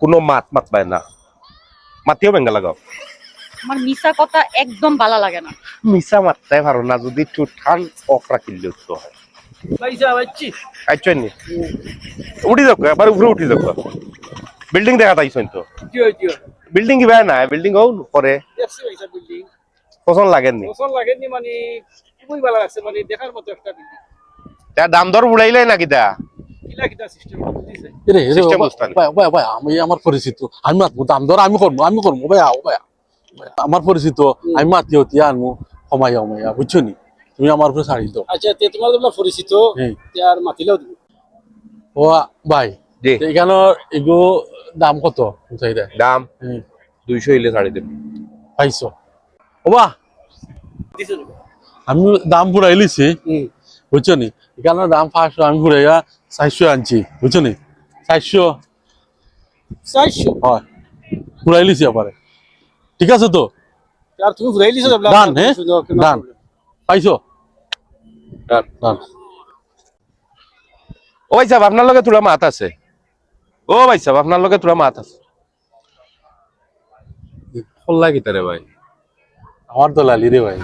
কোনো মাত মাত পায় না। মাতিও বেঙ্গা লাগাও। আমার মিশা কথা একদম ভালো লাগে না। মিশা মারতে পারো না যদি একটু ঠান অকরা কিনলে তো হয়। আইছেন উঠি যাক এবার উপরে উঠি যাক বিল্ডিং দেখা তাইছেন তো। বিল্ডিং কি বেয়া না বিল্ডিং। হও করে পছন্দ লাগেনি মানে খুবই ভালো লাগছে মানে দেখার মতো একটা বিল্ডিং। দাম দর উড়াইলে নাকি তা আমি আমার পরিচিত আমি মাতবো দাম ধর আমি করব আমি করব আমার পরিচিত আমি মাতি হতি আনমু কমাইয়া কমাইয়া বুঝছ নি? তুমি আমার উপরে ছাড়ি দাও আচ্ছা তে তোমার তোমরা পরিচিত আর মাতিলেও দিব। ও ভাই এখানে এগো দাম কত? দাম? দুইশো ইলে ছাড়ি দেব পাইছো। ও বা আমি দাম পুরাই লিছি। বুঝছ নি এখানে দাম পাঁচশো আমি পুরাইয়া চারশো আনছি বুঝছ নি চারশো। চারশো? হয়। পুরাই লিছি আবার ঠিক আছে তো? আর তুমি ঘুরাই লিছো ডান হ্যাঁ? ডান। পাইছো? ডান। ডান। ও ভাই সাহেব আপনার লগে তোরা মাত আছে। ও ভাই সাহেব আপনার লগে তোরা মাত আছে। ফল্লা কি তারে ভাই? আমার তো লালি রে ভাই।